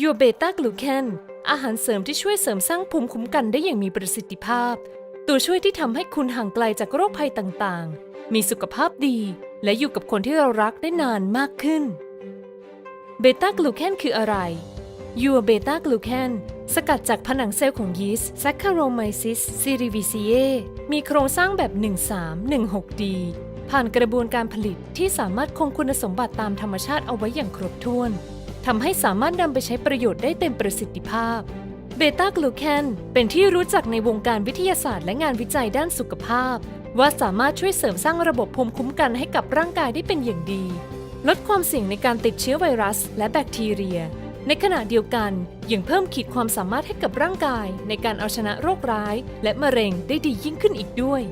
ยูเบต้ากลูแคนอาหารเสริมที่ช่วยเสริมสร้างภูมิคุ้มกันได้อย่างมีประสิทธิภาพ ตัวช่วยที่ทำให้คุณห่างไกลจากโรคภัยต่างๆ มีสุขภาพดี และอยู่กับคนที่เรารักได้นานมากขึ้น เบต้ากลูแคนคืออะไรยูเบต้ากลูแคนสกัดจากผนังเซลล์ของยีสต์ Saccharomyces cerevisiae มีโครงสร้างแบบ 1316D ผ่านกระบวนการผลิตที่สามารถคงคุณสมบัติตามธรรมชาติเอาไว้อย่างครบถ้วน ทำให้สามารถนำไปใช้ประโยชน์ได้เต็มประสิทธิภาพ เบต้ากลูแคนเป็นที่รู้จักในวงการวิทยาศาสตร์และงานวิจัยด้านสุขภาพ ว่าสามารถช่วยเสริมสร้างระบบภูมิคุ้มกันให้กับร่างกายได้เป็นอย่างดี ลดความเสี่ยงในการติดเชื้อไวรัส และแบคทีเรีย ในขณะเดียวกันยังเพิ่มขีดความสามารถให้กับร่างกาย ในการเอาชนะโรคร้าย และมะเร็งได้ดียิ่งขึ้นอีกด้วย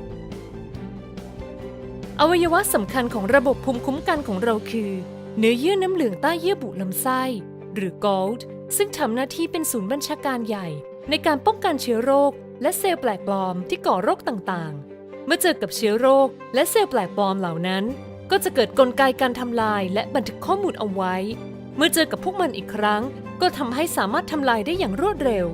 อวัยวะสำคัญของระบบภูมิคุ้มกันของเราคือ เนื้อเยื่อน้ำเหลืองใต้เยื่อบุลำไส้ หรือ GOLD ซึ่งทำหน้าที่เป็นศูนย์บัญชาการใหญ่ ในการป้องกันเชื้อโรค และเซลล์แปลกปลอมที่ก่อโรคต่างๆ เมื่อเจอกับเชื้อโรค และเซลล์แปลกปลอมเหล่านั้น ก็จะเกิดกลไกการทำลายและบันทึกข้อมูลเอาไว้ เมื่อเจอกับพวกมันอีกครั้ง ก็ทำให้สามารถทำลายได้อย่างรวดเร็ว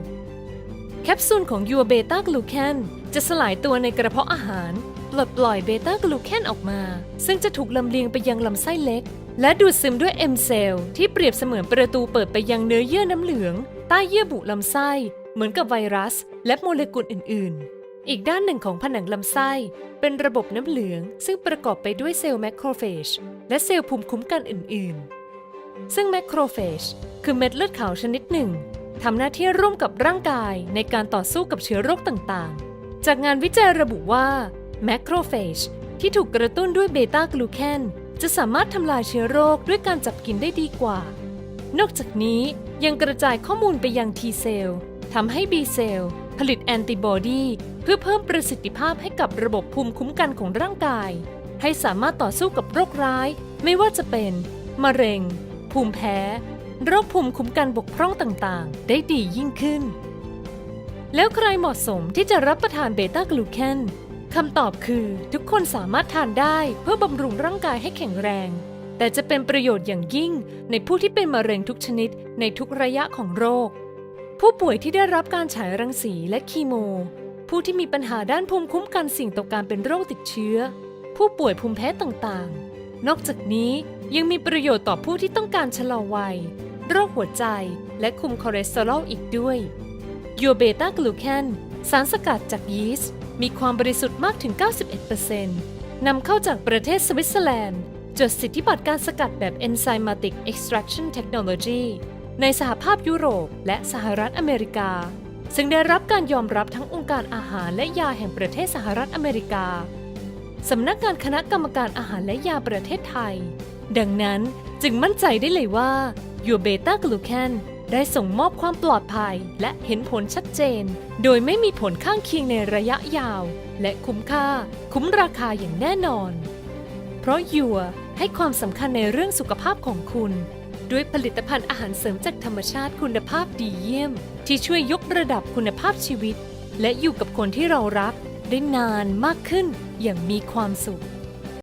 แคปซูลของยูเบต้ากลูแคนจะสลายตัวในกระเพาะอาหารปลดปล่อยเบต้ากลูแคนออกมา ซึ่งจะถูกลำเลียงไปยังลำไส้เล็ก และดูดซึมด้วยเอ็มเซลที่เปรียบเสมือนประตูเปิดไปยังเนื้อเยื่อน้ำเหลือง ใต้เยื่อบุลำไส้ เหมือนกับไวรัส และโมเลกุลอื่น ๆ อีกด้านหนึ่งของผนังลำไส้ เป็นระบบน้ำเหลือง ซึ่งประกอบไปด้วยเซลล์แมคโครเฟจและเซลล์ภูมิคุ้มกันอื่น ๆ ซึ่งแมคโครเฟจคือเม็ดเลือดขาวชนิดหนึ่งทำหน้าที่ร่วมกับร่างกายในการต่อสู้กับเชื้อโรคต่าง ๆ จากงานวิจัยระบุว่าแมคโครเฟจที่ถูกกระตุ้นด้วยเบต้ากลูแคน จะสามารถทำลายเชื้อโรคด้วยการจับกินได้ดีกว่า นอกจากนี้ยังกระจายข้อมูลไปยัง T เซลล์ทำให้ B เซลล์ผลิตแอนติบอดีเพื่อเพิ่มประสิทธิภาพให้กับระบบภูมิคุ้มกันของร่างกาย ให้สามารถต่อสู้กับโรคร้าย ไม่ว่าจะเป็น มะเร็ง ภูมิแพ้ โรคภูมิคุ้มกันบกพร่องต่างๆ ได้ดียิ่งขึ้น แล้วใครเหมาะสมที่จะรับประทานเบต้ากลูแคน คำตอบคือทุกคนสามารถทานได้เพื่อบำรุงร่างกายให้แข็งแรง แต่จะเป็นประโยชน์อย่างยิ่งในผู้ที่เป็นมะเร็งทุกชนิดในทุกระยะของโรค ผู้ป่วยที่ได้รับการฉายรังสีและคีโม ผู้ที่มีปัญหาด้านภูมิคุ้มกันเสิ่งต่อการเป็นโรคติดเชื้อ ผู้ป่วยภูมิแพ้ต่างๆ นอกจากนี้ยังมีประโยชน์ต่อผู้ที่ต้องการชะลอวัย โรคหัวใจ และคุมคอเลสเตอรอลอีกด้วยยูเบต้ากลูแคนสารสกัดจากยีสต์ มีความบริสุทธิ์มากถึง 91%นำเข้าจากประเทศสวิตเซอร์แลนด์ จดสิทธิบัตรการสกัดแบบ Enzymatic Extraction Technology ในสหภาพยุโรปและสหรัฐอเมริกา ซึ่งได้รับการยอมรับทั้งองค์การอาหารและยาแห่งประเทศสหรัฐอเมริกา สำนักงานคณะกรรมการอาหารและยาประเทศไทย ดังนั้นจึงมั่นใจได้เลยว่ายูเบต้ากลูแคน ได้ส่งมอบความปลอดภัย และเห็นผลชัดเจน โดยไม่มีผลข้างเคียงในระยะยาว และคุ้มค่า คุ้มราคาอย่างแน่นอน เพราะยัวให้ความสำคัญในเรื่องสุขภาพของคุณ ด้วยผลิตภัณฑ์อาหารเสริมจากธรรมชาติคุณภาพดีเยี่ยม ที่ช่วยยกระดับคุณภาพชีวิต และอยู่กับคนที่เรารักได้นานมากขึ้นอย่างมีความสุข